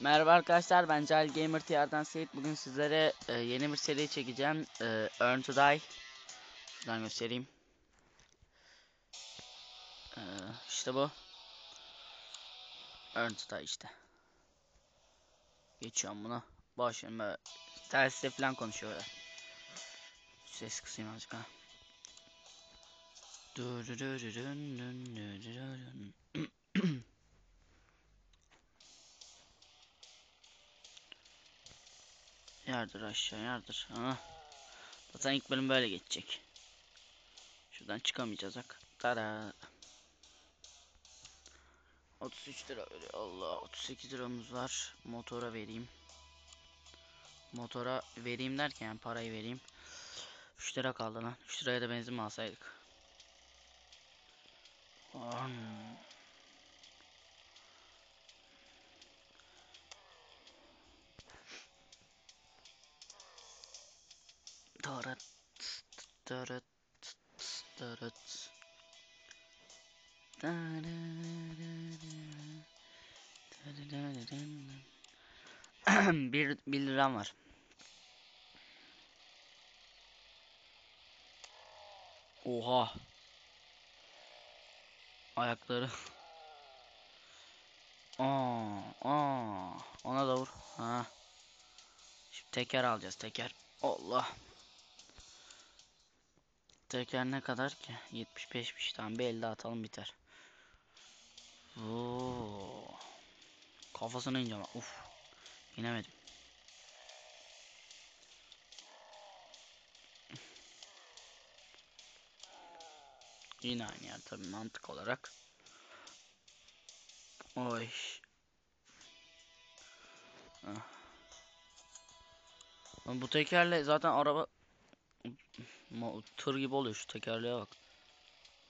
Merhaba arkadaşlar ben Cahil Gamer TR'dan Seyit. Bugün sizlere e, yeni bir seri çekeceğim. E, Earn to Die. Şuradan göstereyim. E, işte bu. Earn to Die işte. Geçiyorum buna. Boş verin. Telsizle falan konuşuyor öyle. Ses kısayım azıcık ha. Yardır aşağı yardır. Ha. Zaten ilk bölüm böyle geçecek. Şuradan çıkamayacağız bak. Tada. 33 lira öyle. Allah 38 liramız var. Motora vereyim. Motora vereyim derken parayı vereyim. 3 lira kaldı lan. 3 liraya da benzin mi alsaydık? An. Tarat. Tarat. Tarat. bir, bir liram var. Oha. Ayakları. Aa, aa. Ona da vur. Ha. Şimdi teker alacağız teker. Allah. Teker ne kadar ki? 75'miş. Tamam bir elde atalım biter. Oo. Kafasına ineceğim. Uf. İnemedim. Yine aynı yer tabi mantık olarak. Oy. Ah. Bu tekerle zaten araba tır gibi oluyor şu tekerleğe bak.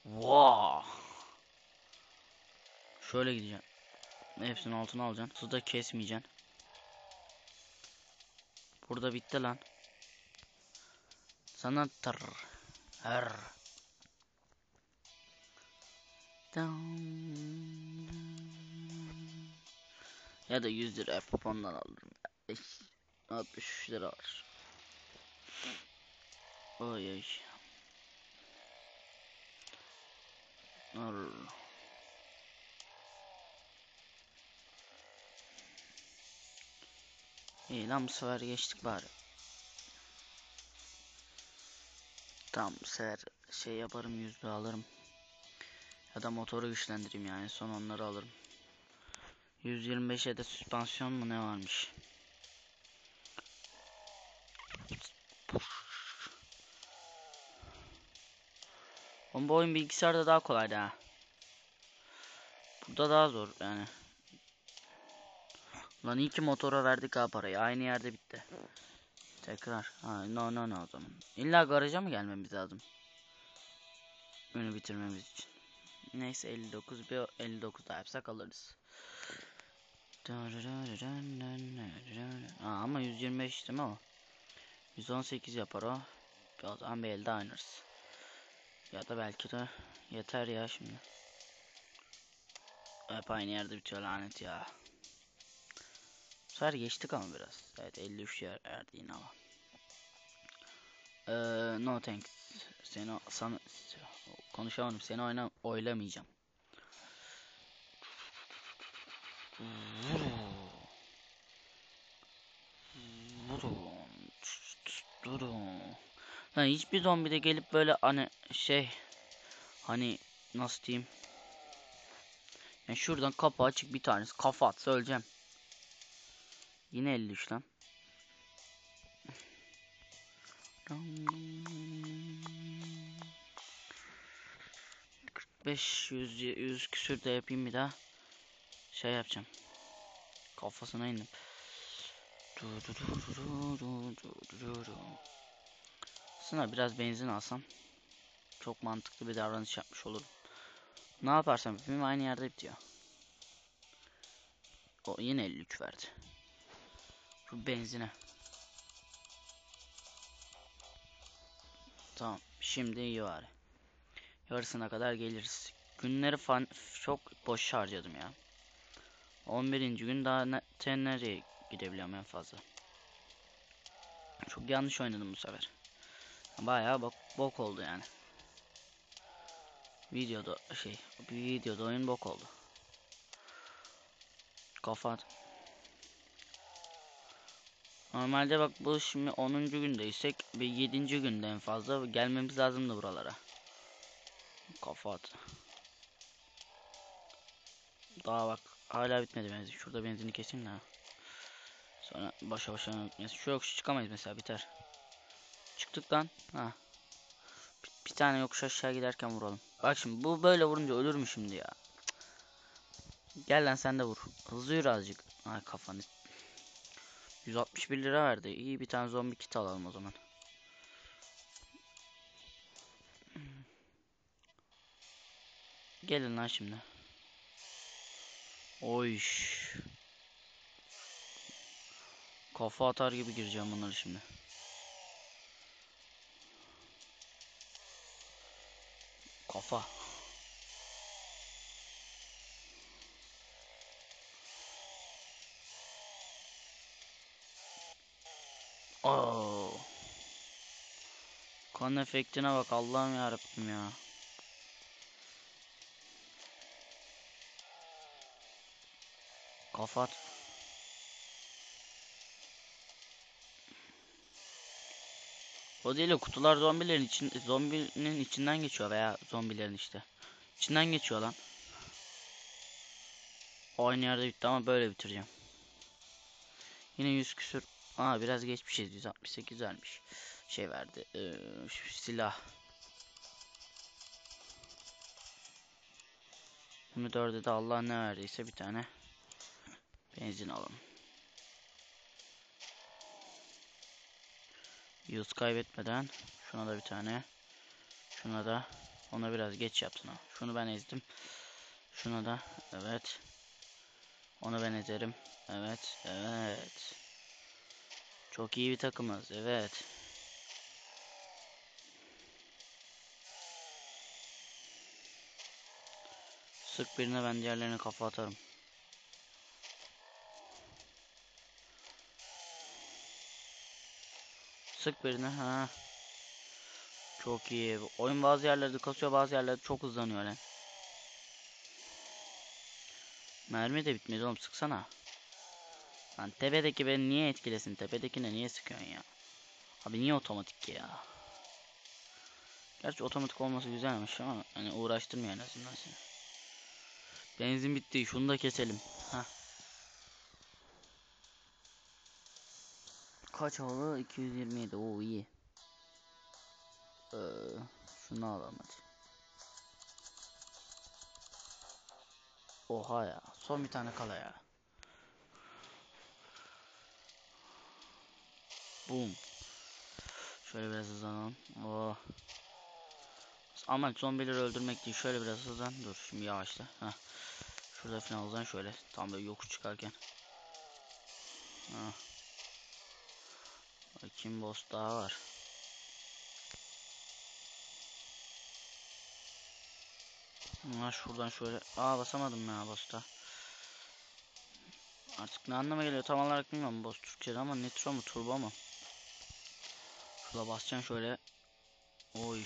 Wow. Şöyle gideceğim. Hepsinin altına alacaksın. Hızda kesmeyeceksin. Burada bitti lan. Sana tır. Her. Ya da 100 lira yapıp ondan alırım. 63 lira var. Oy oy. Ar. İyi lan bu sefer geçtik bari. Tamam bu sefer şey yaparım yüzde alırım. Ya da motoru güçlendireyim yani son onları alırım. 125'e de süspansiyon mu ne varmış? Oğlum bu oyun bilgisayarda daha kolaydı ha. Burada daha zor yani. Lan iyi ki motora verdik ha parayı. Aynı yerde bitti. Tekrar. Ha, no no no o zaman. İlla garaja mı gelmemiz lazım? Bunu bitirmemiz için. Neyse 59 bir 59 da yapsak alırız. Aa, ama 125 değil mi o? 118 yapar o. Zaman bir elde oynarız. Ya da belki de yeter ya şimdi. Hep aynı yerde bitiyor lanet ya. Bu sefer geçtik ama biraz. Evet 53 yer erdi yine ama. Ee, no thanks. Seni sana konuşamadım. Seni oyna oylamayacağım. Lan hiçbir zombi de gelip böyle hani şey hani nasıl diyeyim yani şuradan kapı açık bir tanesi kafa atsa öleceğim. Yine 53 lan. 45 100 100 küsür de yapayım bir daha. Şey yapacağım. Kafasına indim. Aslında biraz benzin alsam çok mantıklı bir davranış yapmış olurum. Ne yaparsam yapayım aynı yerde bitiyor. O yine 53 verdi. Şu benzine. Tamam. Şimdi iyi bari. Yarısına kadar geliriz. Günleri fan çok boş harcadım ya. 11. gün daha ne, nereye gidebiliyorum en fazla. Çok yanlış oynadım bu sefer. Bayağı bok, bok oldu yani. Videoda şey, bir videoda oyun bok oldu. Kafa at. Normalde bak bu şimdi 10. gündeysek bir 7. günde en fazla gelmemiz lazımdı buralara. Kafa at. Daha bak hala bitmedi benzin. Şurada benzini keseyim de. Sonra başa başa bitmesi. Şu yokuş çıkamayız mesela biter. Çıktık lan. Ha. Bir, bir tane yokuş aşağı giderken vuralım. Bak şimdi bu böyle vurunca ölür mü şimdi ya? Gel lan sen de vur. Hızlı yürü azıcık. Ay kafanı. 161 lira verdi. İyi bir tane zombi kit alalım o zaman. Gelin lan şimdi. Oy. Kafa atar gibi gireceğim bunları şimdi. Kafa. Oo. Kan efektine bak Allah'ım ya ya. Kafat. O değil kutular zombilerin için zombinin içinden geçiyor veya zombilerin işte. İçinden geçiyor lan. Aynı yerde bitti ama böyle bitireceğim. Yine 100 küsür. Aa biraz geçmişiz. 168 vermiş. Şey verdi. Ee, silah. 24'de de Allah ne verdiyse bir tane benzin alalım. Yıldız kaybetmeden şuna da bir tane şuna da ona biraz geç yapsın. Şunu ben ezdim. Şuna da evet. Onu ben ezerim. Evet. Evet. Çok iyi bir takımız. Evet. Sık birine ben diğerlerine kafa atarım. Sık birine ha. Çok iyi. Oyun bazı yerlerde kasıyor bazı yerlerde çok hızlanıyor lan. Mermi de bitmedi oğlum sıksana. Lan tepedeki beni niye etkilesin? Tepedekine niye sıkıyorsun ya? Abi niye otomatik ya? Gerçi otomatik olması güzelmiş ama hani uğraştırmıyor en azından seni. Benzin bitti. Şunu da keselim. Ha. Kaç oldu? 227. Oo iyi. Ee, şunu alalım hadi. Oha ya. Son bir tane kala ya. Boom. Şöyle biraz hızlanalım. Oh. Amaç zombileri öldürmek değil. Şöyle biraz hızlan. Dur şimdi yavaşla. Heh. Şurada falan hızlan şöyle. Tam böyle yokuş çıkarken. Heh. Bakayım boss daha var. Bunlar şuradan şöyle. Aa basamadım ya boss'ta. Artık ne anlama geliyor tam olarak bilmiyorum boss Türkçe'de ama nitro mu turbo mu? Şurada basacaksın şöyle. Oy.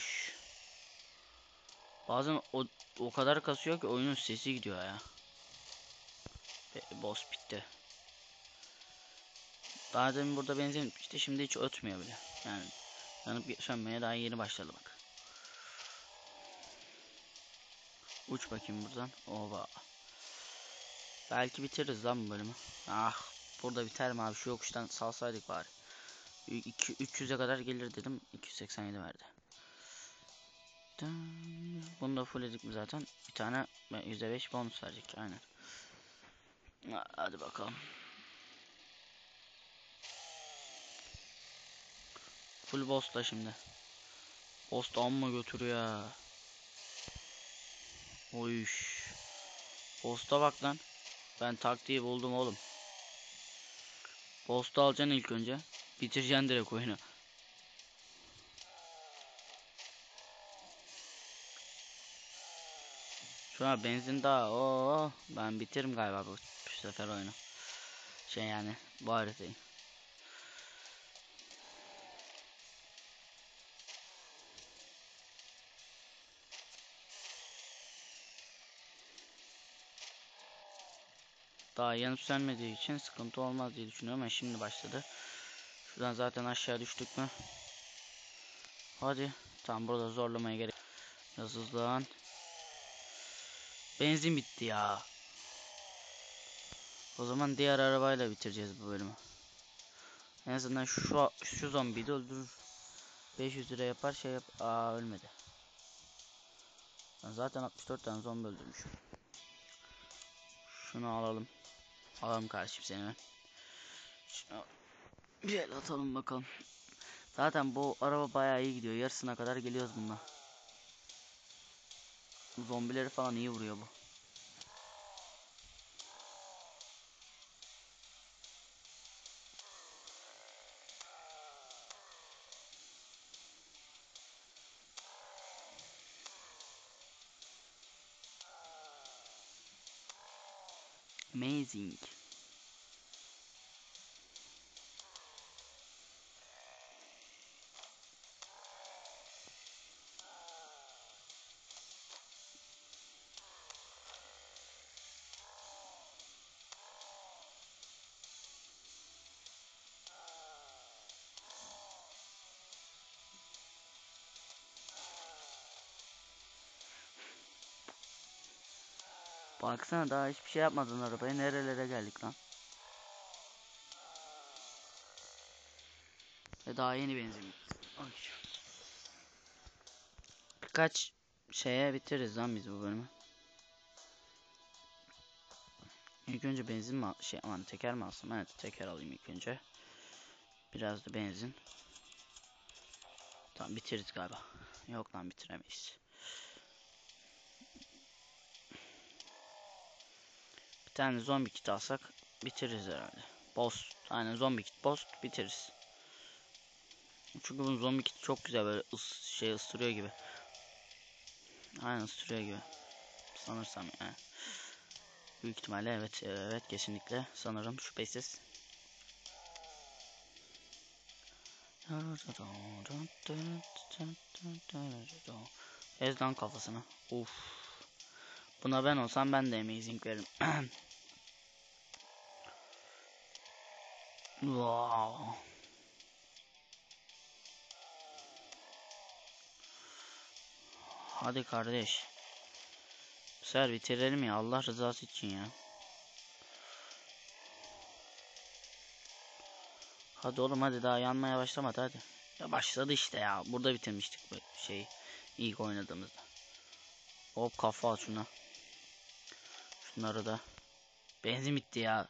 Bazen o, o kadar kasıyor ki oyunun sesi gidiyor ya. Ve boss bitti. Daha demin burada benzin işte şimdi hiç ötmüyor bile. Yani yanıp sönmeye daha yeni başladı bak. Uç bakayım buradan. Ova. Belki bitiririz lan bu bölümü. Ah burada biter mi abi şu yokuştan salsaydık bari. 300'e kadar gelir dedim. 287 verdi. Bunu da fullledik mi zaten? Bir tane %5 bonus verecek aynen. Hadi bakalım. Full boss şimdi. Boss da amma götürüyor ya. Oyş. Boss'ta bak lan. Ben taktiği buldum oğlum. Boss'ta alacaksın ilk önce. Bitireceksin direkt oyunu. Sonra benzin daha. Oo, ben bitiririm galiba bu, bu sefer oyunu. Şey yani bu haritayı. Daha yanıp sönmediği için sıkıntı olmaz diye düşünüyorum ama şimdi başladı. Şuradan zaten aşağı düştük mü? Hadi. Tam burada zorlamaya gerek. Biraz hızlan. Benzin bitti ya. O zaman diğer arabayla bitireceğiz bu bölümü. En azından şu şu zombiyi de öldürür. 500 lira yapar şey yap. Aa ölmedi. Ben zaten 64 tane zombi öldürmüşüm. Şunu alalım. Alalım kardeşim seni. Şunu bir el atalım bakalım. Zaten bu araba bayağı iyi gidiyor. Yarısına kadar geliyoruz bununla. Zombileri falan iyi vuruyor bu. Amazing. Baksana daha hiçbir şey yapmadın arabaya. Nerelere geldik lan? Ve daha yeni benzin. Birkaç şeye bitiririz lan biz bu bölümü. İlk önce benzin mi şey aman teker mi alsam? Evet teker alayım ilk önce. Biraz da benzin. Tamam bitiririz galiba. Yok lan bitiremeyiz. Tane zombi kit alsak bitiririz herhalde. Boss. Aynen zombi kit boss bitiririz. Çünkü bu zombi kit çok güzel böyle ıs şey ısırıyor gibi. Aynen ısırıyor gibi. Sanırsam yani. Büyük ihtimalle evet evet kesinlikle sanırım şüphesiz. Ezdan kafasına. Uf. Buna ben olsam ben de amazing veririm. wow. Hadi kardeş. Sefer bitirelim ya Allah rızası için ya. Hadi oğlum hadi daha yanmaya başlamadı hadi. Ya başladı işte ya. Burada bitirmiştik bu şeyi. ilk oynadığımızda. Hop kafa al şuna. Şunları da. Benzin bitti ya.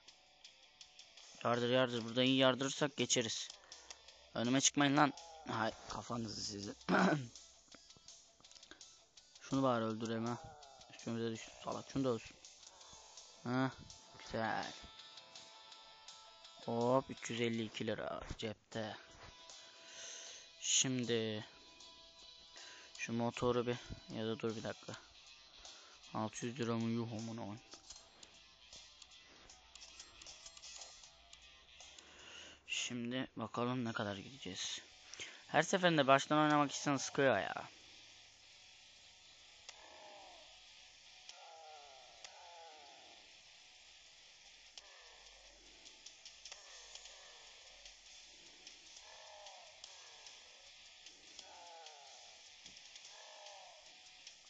Yardır yardır. Burada iyi yardırırsak geçeriz. Önüme çıkmayın lan. Hay kafanızı sizi. Şunu bari öldürelim ha. Üstümüze düştü salak. Şunu da ölsün. Ha, güzel. Hop 352 lira cepte. Şimdi şu motoru bir ya da dur bir dakika. 600 lira mı yuh aman Şimdi bakalım ne kadar gideceğiz. Her seferinde baştan oynamak için sıkıyor ya.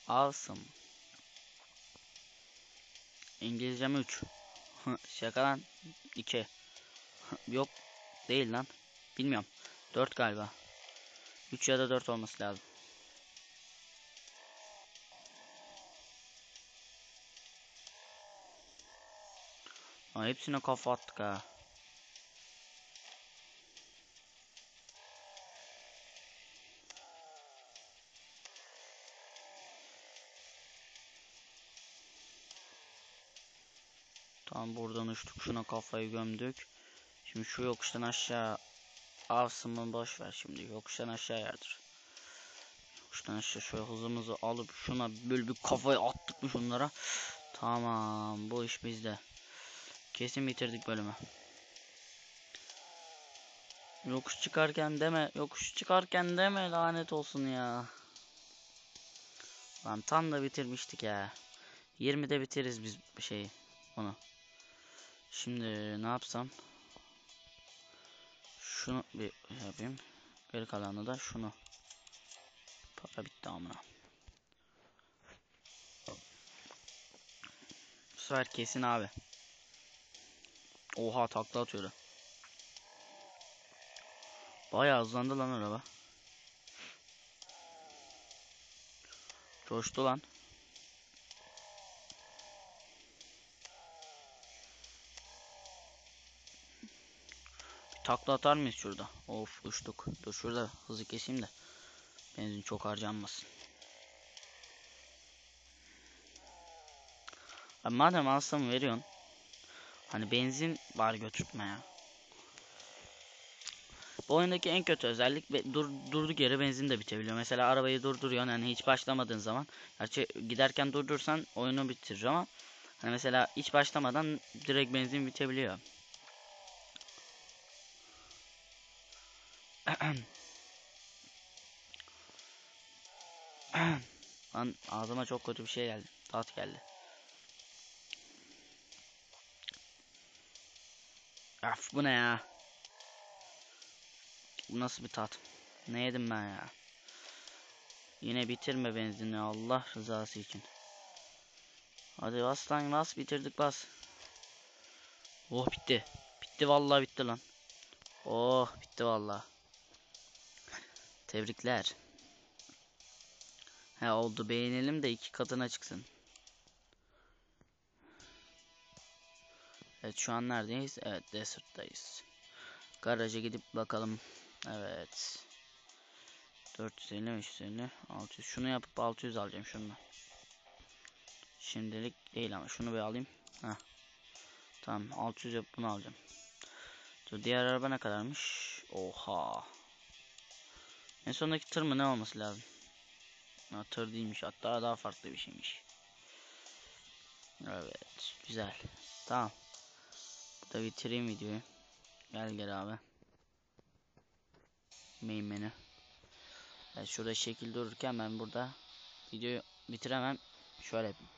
Awesome. İngilizcem 3. Şaka lan. 2. Yok. Değil lan. Bilmiyorum. 4 galiba. 3 ya da 4 olması lazım. Aa, hepsine kafa attık ha. Tam buradan uçtuk şuna kafayı gömdük. Şimdi şu yokuştan aşağı avsımı boş ver şimdi yokuştan aşağı yardır. Yokuştan aşağı şöyle hızımızı alıp şuna böyle bir kafayı attık mı şunlara. Tamam bu iş bizde. Kesin bitirdik bölümü. Yokuş çıkarken deme, yokuş çıkarken deme lanet olsun ya. Lan tam da bitirmiştik ya. 20'de bitiririz biz şeyi. Bunu. Şimdi ne yapsam? Şunu bir yapayım. Geri kalanı da şunu. Para bitti amına. Bu sefer kesin abi. Oha takla atıyor. Bayağı hızlandı lan araba. Coştu lan. Takla atar mıyız şurada? Of uçtuk. Dur şurada hızı keseyim de. Benzin çok harcanmasın. Abi madem alsam veriyorsun. Hani benzin var götürtme ya. Bu oyundaki en kötü özellik dur, durduk yere benzin de bitebiliyor. Mesela arabayı durduruyorsun hani hiç başlamadığın zaman. Gerçi giderken durdursan oyunu bitirir ama hani mesela hiç başlamadan direkt benzin bitebiliyor. Lan ağzıma çok kötü bir şey geldi. Tat geldi. Af bu ne ya? Bu nasıl bir tat? Ne yedim ben ya? Yine bitirme benzini Allah rızası için. Hadi bas lan bas bitirdik bas. Oh bitti. Bitti vallahi bitti lan. Oh bitti vallahi. Tebrikler. He oldu beğenelim de iki katına çıksın. Evet şu an neredeyiz? Evet Desert'tayız. Garaja gidip bakalım. Evet. 450, 550, 600. Şunu yapıp 600 alacağım şunu. Şimdilik değil ama şunu bir alayım. Heh. Tamam 600 yapıp bunu alacağım. Dur diğer araba ne kadarmış? Oha. En sondaki tır mı ne olması lazım? Ha, tır değilmiş hatta daha farklı bir şeymiş. Evet güzel. Tamam. Burada bitireyim videoyu. Gel gel abi. Main menü. Evet, şurada şekil dururken ben burada videoyu bitiremem. Şöyle yapayım.